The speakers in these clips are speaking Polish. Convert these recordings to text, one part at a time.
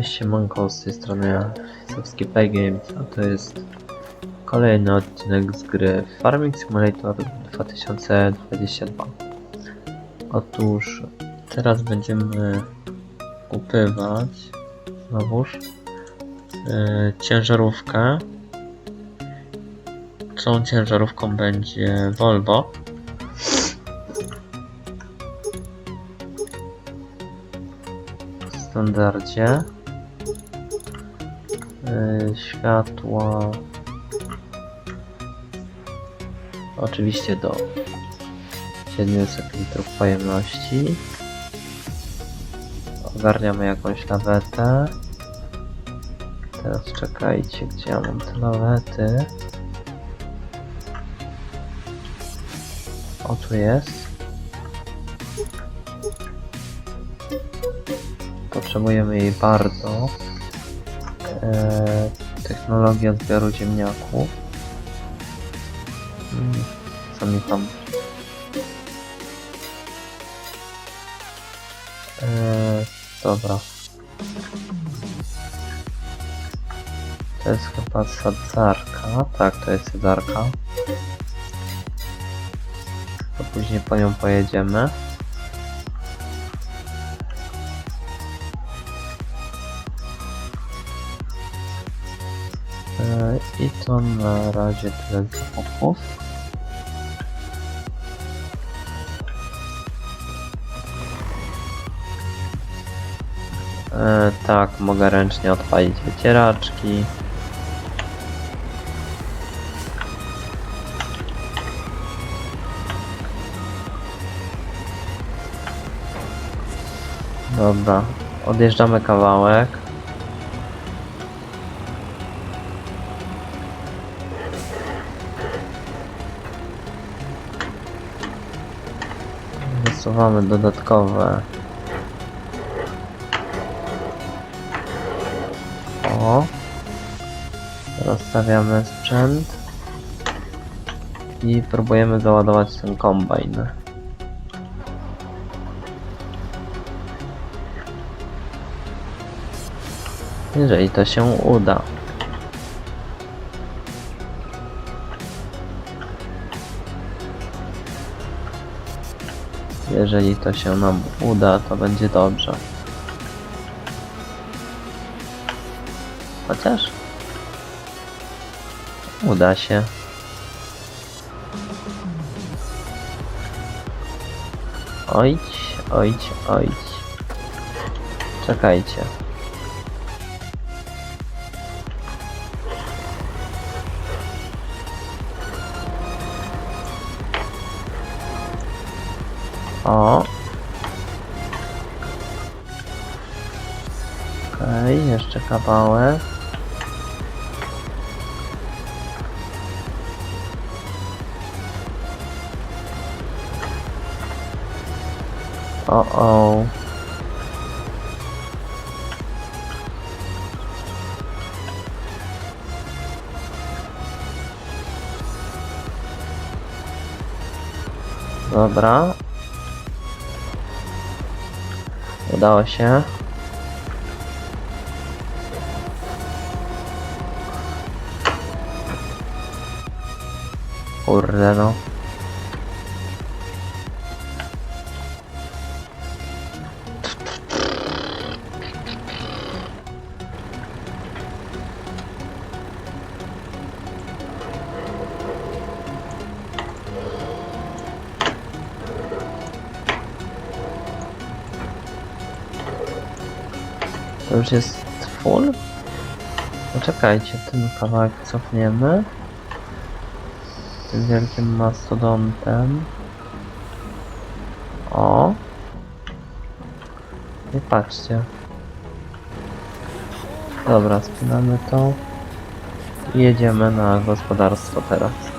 Cześć, siemanko, z tej strony Sowski Games, a to jest kolejny odcinek z gry Farming Simulator 2022. Otóż teraz będziemy upywać znowuż yy, ciężarówkę. Tą ciężarówką będzie Volvo. Standardzie. Yy, światła. Oczywiście do 700 litrów pojemności. Ogarniamy jakąś lawetę. Teraz czekajcie, gdzie ja mam te lawety. O, tu jest. Potrzebujemy jej bardzo. Eee, technologia odbioru ziemniaków. Hmm, co mi tam? Eee, dobra. To jest chyba sadzarka. Tak, to jest sadzarka. To później po nią pojedziemy. I to na razie tyle zakupów. E, tak, mogę ręcznie odpalić wycieraczki. Dobra, odjeżdżamy kawałek. Wysuwamy dodatkowe. O. Rozstawiamy sprzęt. I próbujemy załadować ten kombajn. Jeżeli to się uda. Jeżeli to się nam uda, to będzie dobrze. Chociaż uda się. Ojć, ojć, ojć. Czekajcie. O. Okej, jeszcze kawałek. O, o. Dobra. Udało się. Kurde no. Już jest full? Poczekajcie, ten kawałek cofniemy. Tym wielkim mastodontem. O! I patrzcie. Dobra, spinamy to. I jedziemy na gospodarstwo teraz.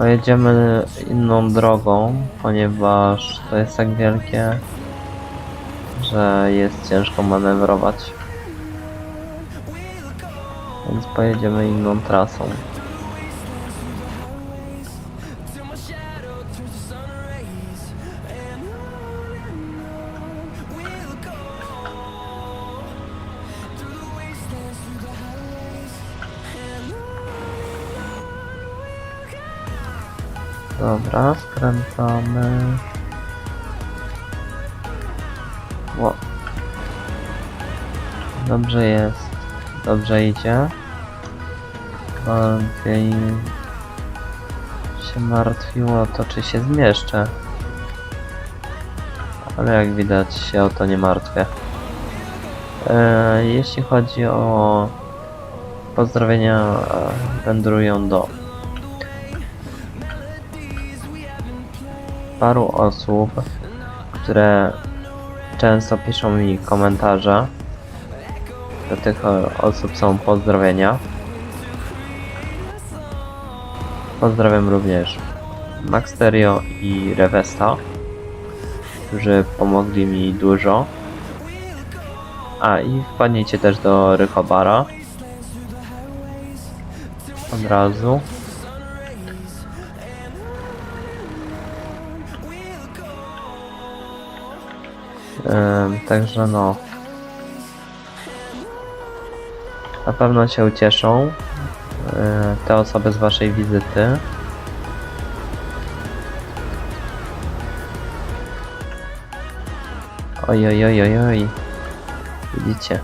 Pojedziemy inną drogą, ponieważ to jest tak wielkie, że jest ciężko manewrować. Więc pojedziemy inną trasą. Dobra, skręcamy. Ło. Dobrze jest. Dobrze idzie. Bardziej się martwiło to, czy się zmieszczę. Ale jak widać się o to nie martwię. E, jeśli chodzi o pozdrowienia, e, wędrują do paru osób, które często piszą mi komentarze. Do tych e, osób są pozdrowienia. Pozdrawiam również Maxterio i Revesta, którzy pomogli mi dużo. A i wpadnijcie też do Rychobara. Od razu. Także no. Na pewno się ucieszą e, te osoby z waszej wizyty. Oj, oj, oj, oj, oj. Widzicie?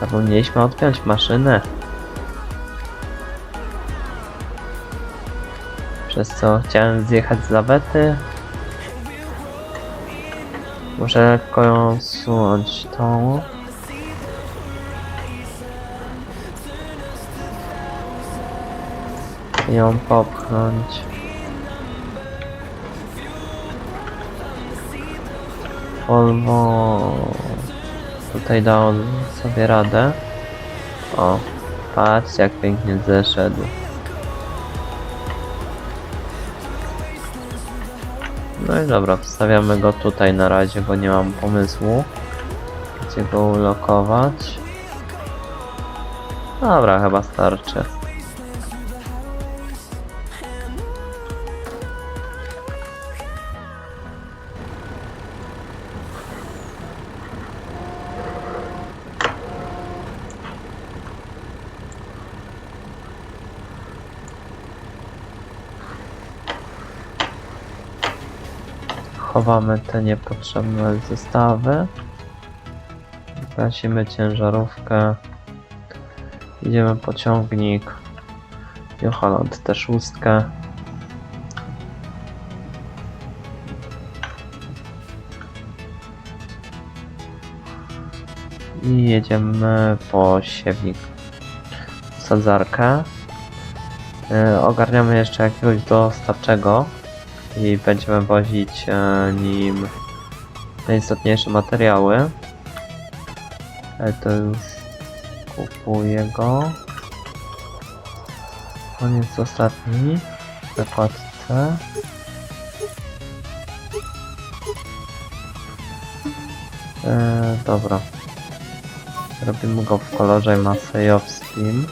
Zapomnieliśmy odpiąć maszynę. Przez co chciałem zjechać z lawety. Muszę lekko ją zsunąć tą. I ją popchnąć. Volvo tutaj dał sobie radę. O, patrzcie jak pięknie zeszedł. No i dobra, wstawiamy go tutaj na razie, bo nie mam pomysłu, gdzie go ulokować. Dobra, chyba starczy. Chowamy te niepotrzebne zestawy. Gasimy ciężarówkę. Idziemy po ciągnik. Johaland tę szóstkę. I jedziemy po siewnik. Sadzarkę. Yy, ogarniamy jeszcze jakiegoś dostawczego i będziemy wozić e, nim najistotniejsze materiały. Ale to już kupuję go. On jest ostatni w zakładce. E, dobra. Robimy go w kolorze masejowskim.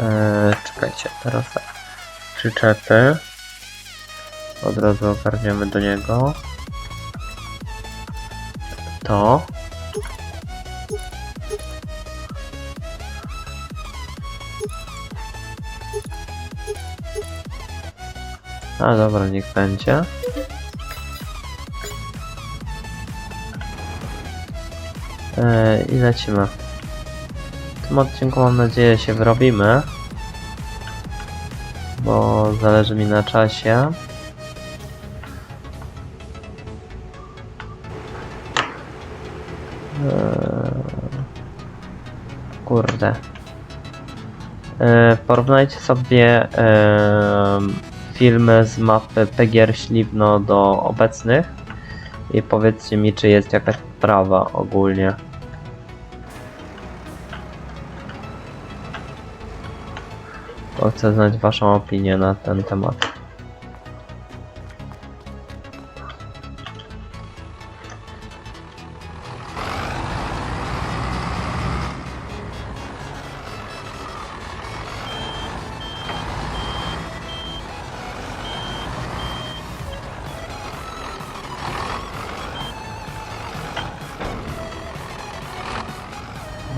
E, czekajcie, teraz tak. Przyczepy. Od razu ogarniemy do niego. To. A dobra, niech będzie. Eee, I lecimy. W tym odcinku mam nadzieję się wyrobimy. Bo zależy mi na czasie. Kurde. E, porównajcie sobie e, filmy z mapy PGR Śliwno do obecnych i powiedzcie mi, czy jest jakaś prawa ogólnie. Bo chcę znać waszą opinię na ten temat.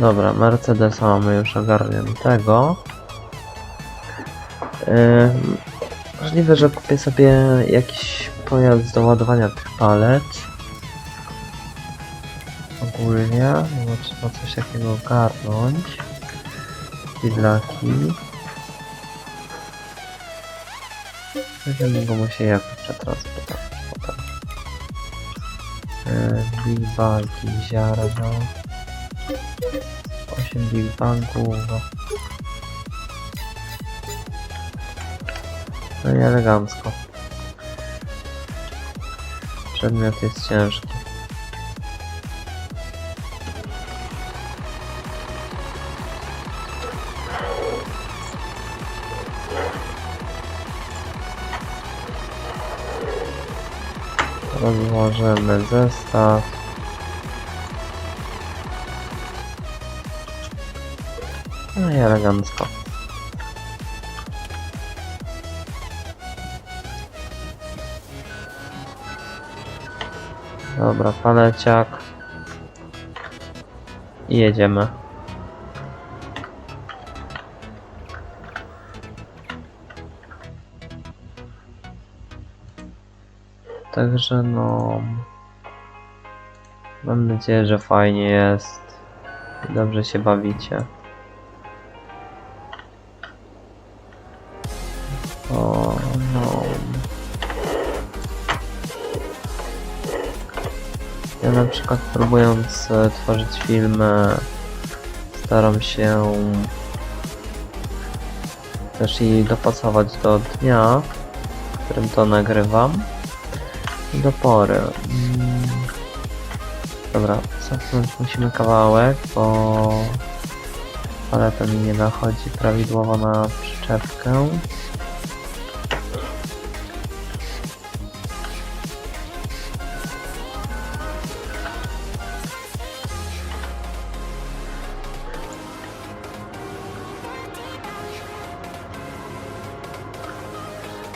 Dobra, Mercedesa mamy już ogarniętego. Yy, Możliwe, że kupię sobie jakiś pojazd do ładowania tych palet. Ogólnie, no trzeba coś takiego ogarnąć. Widlaki. Będziemy go musieli jakoś przetransportować potem. Big bagi, ziarno. 8 big bagów. No i elegancko. Przedmiot jest ciężki. Rozłożymy zestaw. No i elegancko. Dobra, paleciak. I jedziemy. Także no... Mam nadzieję, że fajnie jest. Dobrze się bawicie. Na przykład próbując e, tworzyć filmy staram się też i dopasować do dnia, w którym to nagrywam i do pory. Mm. Dobra, cofnąć musimy kawałek, bo paleta mi nie nachodzi prawidłowo na przyczepkę.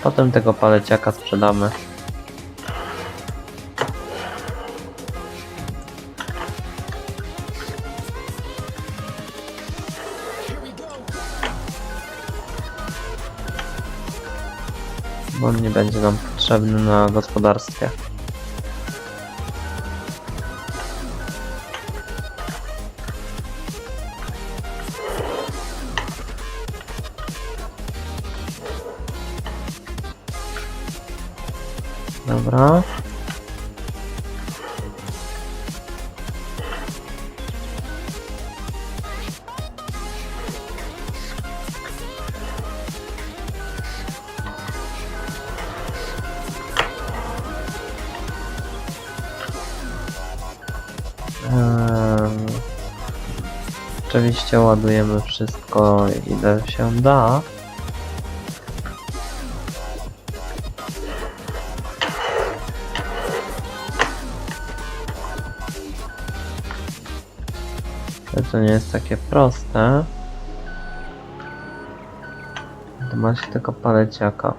Potem tego paleciaka sprzedamy. Bo on nie będzie nam potrzebny na gospodarstwie. Dobra. Oczywiście ładujemy wszystko ile się da. To nie jest takie proste. To ma się tylko paleciaka.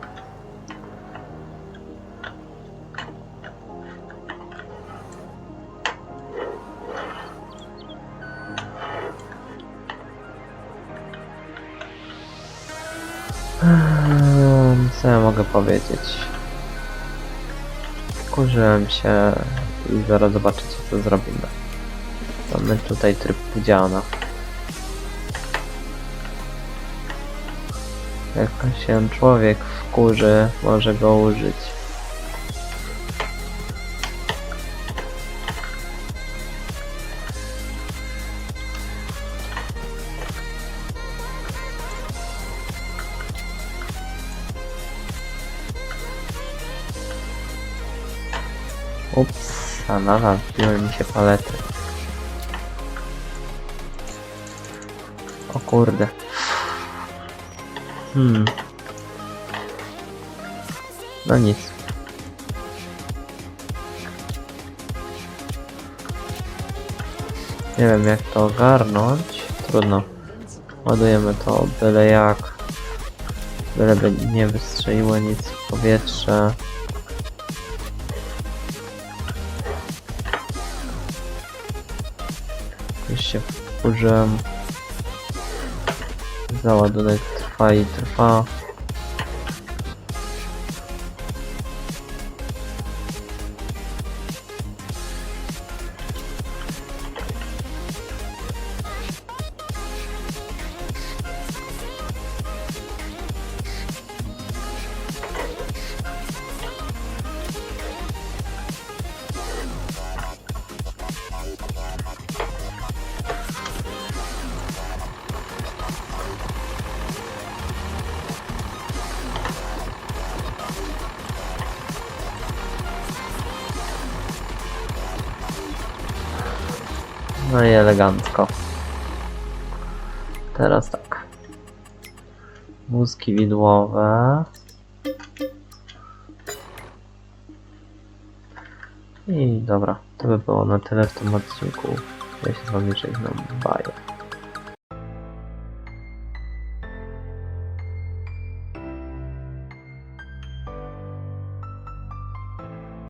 Ehm, Co ja mogę powiedzieć? Wkurzyłem się i zaraz zobaczycie co zrobimy. Mamy tutaj tryb pudziana. Jak się człowiek wkurzy, może go użyć. Ups, a nadal wbiły mi się palety. Kurde. Hmm. No nic. Nie wiem jak to ogarnąć. Trudno. Ładujemy to byle jak. Byleby nie wystrzeliło nic w powietrze. Już się. Załadunek trwa i trwa. No i elegancko. Teraz tak. Wózki widłowe. I dobra, to by było na tyle w tym odcinku. Ja się z wami żegnam. Bye.